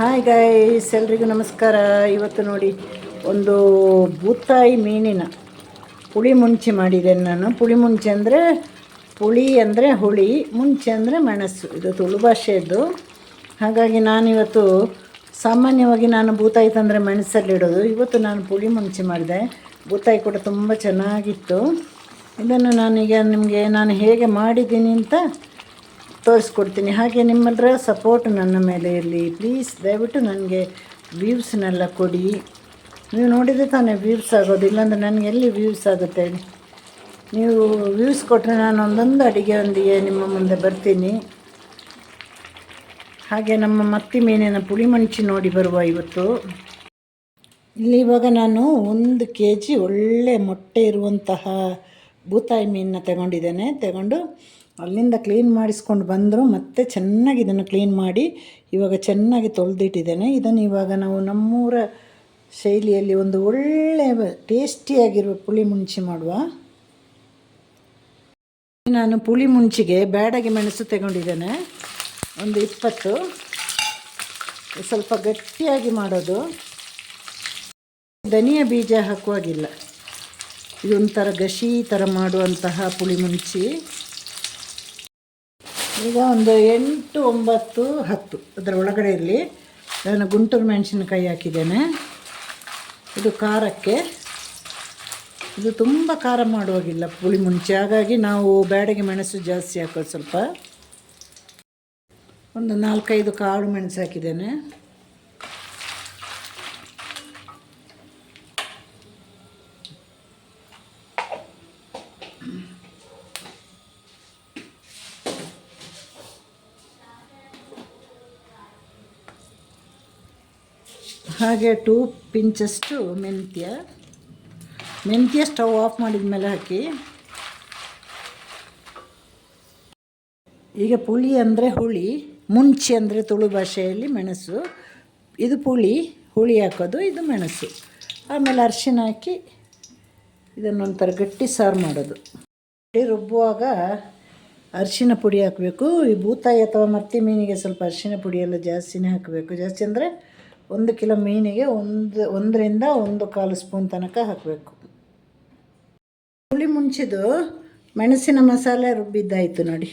Hi guys ಎಲ್ರಿಗೂ ನಮಸ್ಕಾರ. ಇವತ್ತು ನೋಡಿ ಒಂದು ಬೂತಾಯಿ ಮೀನಿನ ಪುಳಿ ಮುಂಚಿ ಮಾಡಿದ್ದೇನೆ ನಾನು. ಪುಳಿ ಮುಂಚೆ ಅಂದರೆ ಪುಳಿ ಅಂದರೆ ಹುಳಿ, ಮುಂಚೆ ಅಂದರೆ ಮೆಣಸು. ಇದು ತುಳು ಭಾಷೆಯದ್ದು. ಹಾಗಾಗಿ ನಾನಿವತ್ತು ಸಾಮಾನ್ಯವಾಗಿ ನಾನು ಬೂತಾಯಿ ತಂದರೆ ಮೆಣಸಲ್ಲಿಡೋದು ಇವತ್ತು ನಾನು ಪುಳಿ ಮುಂಚೆ ಮಾಡಿದೆ. ಬೂತಾಯಿ ಕೂಡ ತುಂಬ ಚೆನ್ನಾಗಿತ್ತು. ಇದನ್ನು ನಾನೀಗ ನಿಮಗೆ ನಾನು ಹೇಗೆ ಮಾಡಿದ್ದೀನಿ ಅಂತ ತೋರಿಸ್ಕೊಡ್ತೀನಿ. ಹಾಗೆ ನಿಮ್ಮೆಲ್ಲರ ಸಪೋರ್ಟ್ ನನ್ನ ಮೇಲೆ ಇರಲಿ. ಪ್ಲೀಸ್ ದಯವಿಟ್ಟು ನನಗೆ ವ್ಯೂವ್ಸ್ನೆಲ್ಲ ಕೊಡಿ. ನೀವು ನೋಡಿದರೆ ತಾನೇ ವ್ಯೂವ್ಸ್ ಆಗೋದು, ಇಲ್ಲಾಂದರೆ ನನಗೆ ಎಲ್ಲಿ ವ್ಯೂವ್ಸ್ ಆಗುತ್ತೆ ಹೇಳಿ. ನೀವು ವ್ಯೂವ್ಸ್ ಕೊಟ್ಟರೆ ನಾನು ಒಂದೊಂದು ಅಡುಗೆಯೊಂದಿಗೆ ನಿಮ್ಮ ಮುಂದೆ ಬರ್ತೀನಿ. ಹಾಗೆ ನಮ್ಮ ಮತ್ತಿ ಮೀನಿನ ಪುಳಿ ಮಂಚಿ ನೋಡಿ ಬರುವ ಇವತ್ತು. ಇಲ್ಲಿ ಇವಾಗ ನಾನು ಒಂದು ಕೆ ಜಿ ಒಳ್ಳೆ ಮೊಟ್ಟೆ ಇರುವಂತಹ ಬೂತಾಯಿ ಮೀನನ್ನ ತಗೊಂಡಿದ್ದೇನೆ. ತಗೊಂಡು ಅಲ್ಲಿಂದ ಕ್ಲೀನ್ ಮಾಡಿಸ್ಕೊಂಡು ಬಂದರು, ಮತ್ತೆ ಚೆನ್ನಾಗಿ ಇದನ್ನು ಕ್ಲೀನ್ ಮಾಡಿ ಇವಾಗ ಚೆನ್ನಾಗಿ ತೊಳೆದಿಟ್ಟಿದ್ದೇನೆ. ಇದನ್ನು ಇವಾಗ ನಾವು ನಮ್ಮೂರ ಶೈಲಿಯಲ್ಲಿ ಒಂದು ಒಳ್ಳೆ ಟೇಸ್ಟಿಯಾಗಿರುವ ಪುಳಿ ಮುಂಚಿ ಮಾಡುವ. ನಾನು ಪುಳಿ ಮುಂಚಿಗೆ ಬ್ಯಾಡಗಿ ಮೆಣಸು ತಗೊಂಡಿದ್ದೇನೆ. ಒಂದು ಇಪ್ಪತ್ತು. ಸ್ವಲ್ಪ ಗಟ್ಟಿಯಾಗಿ ಮಾಡೋದು. ಧನಿಯ ಬೀಜ ಹಾಕುವಾಗಿಲ್ಲ. ಇದೊಂಥರ ಗಶಿ ಥರ ಮಾಡುವಂತಹ ಪುಳಿ ಮುಂಚಿ. ಈಗ ಒಂದು ಎಂಟು, ಒಂಬತ್ತು, ಹತ್ತು ಅದರ ಒಳಗಡೆ ಇರಲಿ. ನಾನು ಗುಂಟೂರು ಮೆಣಸಿನಕಾಯಿ ಹಾಕಿದ್ದೇನೆ. ಇದು ಖಾರಕ್ಕೆ. ಇದು ತುಂಬ ಖಾರ ಮಾಡುವಾಗಿಲ್ಲ ಪುಳಿ ಮುಂಚೆ. ಹಾಗಾಗಿ ನಾವು ಬ್ಯಾಡಗೆ ಮೆಣಸು ಜಾಸ್ತಿ ಹಾಕೋದು ಸ್ವಲ್ಪ. ಒಂದು ನಾಲ್ಕೈದು ಕಾಳು ಮೆಣಸು ಹಾಕಿದ್ದೇನೆ. ಹಾಗೆ ಟೂ ಪಿಂಚಷ್ಟು ಮೆಂತ್ಯ. ಮೆಂತ್ಯ ಸ್ಟವ್ ಆಫ್ ಮಾಡಿದ ಮೇಲೆ ಹಾಕಿ. ಈಗ ಪುಳಿ ಅಂದರೆ ಹುಳಿ, ಮುಂಚೆ ಅಂದರೆ ತುಳು ಭಾಷೆಯಲ್ಲಿ ಮೆಣಸು. ಇದು ಪುಳಿ, ಹುಳಿ ಹಾಕೋದು, ಇದು ಮೆಣಸು. ಆಮೇಲೆ ಅರಿಶಿನ ಹಾಕಿ ಇದನ್ನೊಂಥರ ಗಟ್ಟಿ ಸಾರು ಮಾಡೋದು. ರುಬ್ಬುವಾಗ ಅರಿಶಿನ ಪುಡಿ ಹಾಕಬೇಕು. ಈ ಬೂತಾಯಿ ಅಥವಾ ಮರ್ತಿ ಮೀನಿಗೆ ಸ್ವಲ್ಪ ಅರಿಶಿನ ಪುಡಿಯೆಲ್ಲ ಜಾಸ್ತಿನೇ ಹಾಕಬೇಕು. ಜಾಸ್ತಿ ಅಂದರೆ ಒಂದು ಕಿಲೋ ಮೀನಿಗೆ ಒಂದು, ಒಂದರಿಂದ ಒಂದು ಕಾಲು ಸ್ಪೂನ್ ತನಕ ಹಾಕಬೇಕು. ಹುಳಿ ಮುಂಚಿದು ಮೆಣಸಿನ ಮಸಾಲೆ ರುಬ್ಬಿದ್ದಾಯಿತು ನೋಡಿ.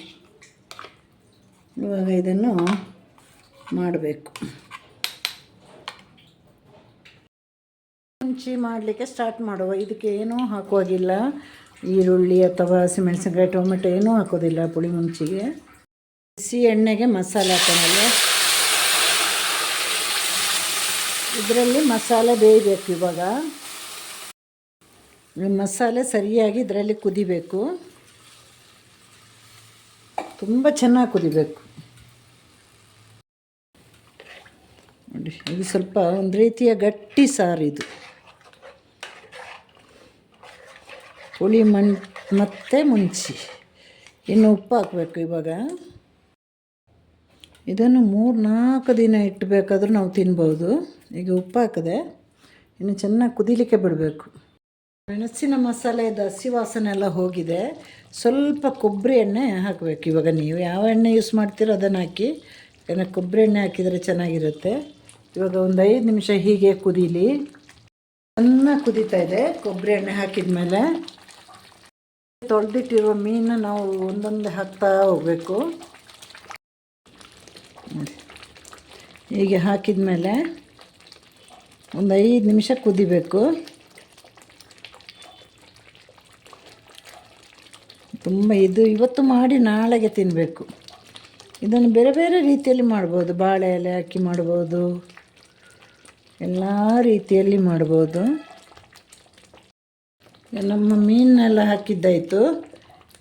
ಇವಾಗ ಇದನ್ನು ಮಾಡಬೇಕು. ಮುಂಚಿ ಮಾಡಲಿಕ್ಕೆ ಸ್ಟಾರ್ಟ್ ಮಾಡುವ. ಇದಕ್ಕೆ ಏನೂ ಹಾಕೋದಿಲ್ಲ. ಈರುಳ್ಳಿ ಅಥವಾ ಹಸಿಮೆಣಸಿನ್ಕಾಯಿ, ಟೊಮೆಟೊ ಏನೂ ಹಾಕೋದಿಲ್ಲ ಪುಳಿ ಮುಂಚಿಗೆ. ಬಿಸಿ ಎಣ್ಣೆಗೆ ಮಸಾಲೆ ಹಾಕೋಣಲ್ಲ ಇದರಲ್ಲಿ ಮಸಾಲೆ ಬೇಯಬೇಕು ಇವಾಗ. ಮಸಾಲೆ ಸರಿಯಾಗಿ ಇದರಲ್ಲಿ ಕುದಿಬೇಕು. ತುಂಬ ಚೆನ್ನಾಗಿ ಕುದಿಬೇಕು. ನೋಡಿ, ಇದು ಸ್ವಲ್ಪ ಒಂದು ರೀತಿಯ ಗಟ್ಟಿ ಸಾರು ಇದು. ಹುಳಿ ಮಣ್ ಮತ್ತು ಮುಂಚಿ. ಇನ್ನು ಉಪ್ಪು ಹಾಕಬೇಕು ಇವಾಗ. ಇದನ್ನು ಮೂರು ನಾಲ್ಕು ದಿನ ಇಟ್ಟಬೇಕಾದ್ರೂ ನಾವು ತಿನ್ಬೋದು. ಈಗ ಉಪ್ಪು ಹಾಕಿದೆ. ಇನ್ನು ಚೆನ್ನಾಗಿ ಕುದಿಲಿಕ್ಕೆ ಬಿಡಬೇಕು. ಮೆಣಸಿನ ಮಸಾಲೆದ ಹಸಿ ವಾಸನೆ ಎಲ್ಲ ಹೋಗಿದೆ. ಸ್ವಲ್ಪ ಕೊಬ್ಬರಿ ಎಣ್ಣೆ ಹಾಕಬೇಕು. ಇವಾಗ ನೀವು ಯಾವ ಎಣ್ಣೆ ಯೂಸ್ ಮಾಡ್ತೀರೋ ಅದನ್ನು ಹಾಕಿ. ಯಾಕಂದರೆ ಕೊಬ್ಬರಿ ಎಣ್ಣೆ ಹಾಕಿದರೆ ಚೆನ್ನಾಗಿರುತ್ತೆ. ಇವಾಗ ಒಂದು ಐದು ನಿಮಿಷ ಹೀಗೆ ಕುದೀಲಿ. ಚೆನ್ನಾಗಿ ಕುದೀತಾ ಇದೆ. ಕೊಬ್ಬರಿ ಎಣ್ಣೆ ಹಾಕಿದ ಮೇಲೆ ತೊಳೆದಿಟ್ಟಿರುವ ಮೀನು ನಾವು ಒಂದೊಂದೇ ಹಾಕ್ತಾ ಹೋಗಬೇಕು ನೋಡಿ ಹೀಗೆ ಹಾಕಿದ ಮೇಲೆ ಒಂದು ಐದು ನಿಮಿಷ ಕುದಿಬೇಕು. ತುಂಬ ಇದು ಇವತ್ತು ಮಾಡಿ ನಾಳೆಗೆ ತಿನ್ನಬೇಕು ಇದನ್ನು ಬೇರೆ ಬೇರೆ ರೀತಿಯಲ್ಲಿ ಮಾಡ್ಬೋದು. ಬಾಳೆ ಎಲೆ ಹಾಕಿ ಮಾಡ್ಬೋದು. ಎಲ್ಲ ರೀತಿಯಲ್ಲಿ ಮಾಡ್ಬೋದು. ನಮ್ಮ ಮೀನೆಲ್ಲ ಹಾಕಿದ್ದಾಯಿತು.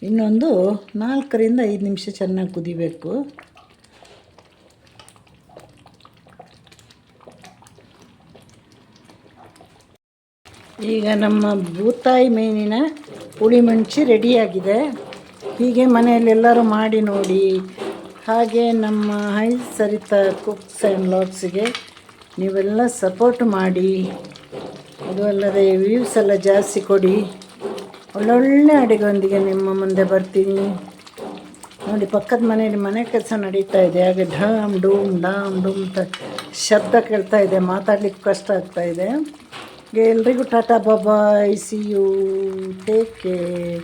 ಇನ್ನೊಂದು ನಾಲ್ಕರಿಂದ ಐದು ನಿಮಿಷ ಚೆನ್ನಾಗಿ ಕುದಿಬೇಕು. ಈಗ ನಮ್ಮ ಬೂತಾಯಿ ಮೀನಿನ ಪುಳಿ ಮಂಚಿ ರೆಡಿಯಾಗಿದೆ. ಹೀಗೆ ಮನೆಯಲ್ಲೆಲ್ಲರೂ ಮಾಡಿ ನೋಡಿ. ಹಾಗೆ ನಮ್ಮ ಹೈ ಸರಿತಾ ಕುಕ್ಸ್ ಆ್ಯಂಡ್ ಲಾಗ್ಸಿಗೆ ನೀವೆಲ್ಲ ಸಪೋರ್ಟ್ ಮಾಡಿ. ಅದು ಅಲ್ಲದೆ ವ್ಯೂಸ್ ಎಲ್ಲ ಜಾಸ್ತಿ ಕೊಡಿ. ಒಳ್ಳೊಳ್ಳೆ ಅಡುಗೆಯೊಂದಿಗೆ ನಿಮ್ಮ ಮುಂದೆ ಬರ್ತೀನಿ. ನೋಡಿ, ಪಕ್ಕದ ಮನೆಯಲ್ಲಿ ಮನೆ ಕೆಲಸ ನಡೀತಾ ಇದೆ. ಹಾಗೆ ಢಾಮ್ ಡೂಮ್ ಡಾಮ್ ಡೂಮ್ ಅಂತ ಶಬ್ದ ಕೇಳ್ತಾ ಇದೆ. ಮಾತಾಡ್ಲಿಕ್ಕೆ ಕಷ್ಟ ಆಗ್ತಾ ಇದೆ. ಎಲ್ರಿಗೂ Tata bye-bye C you take care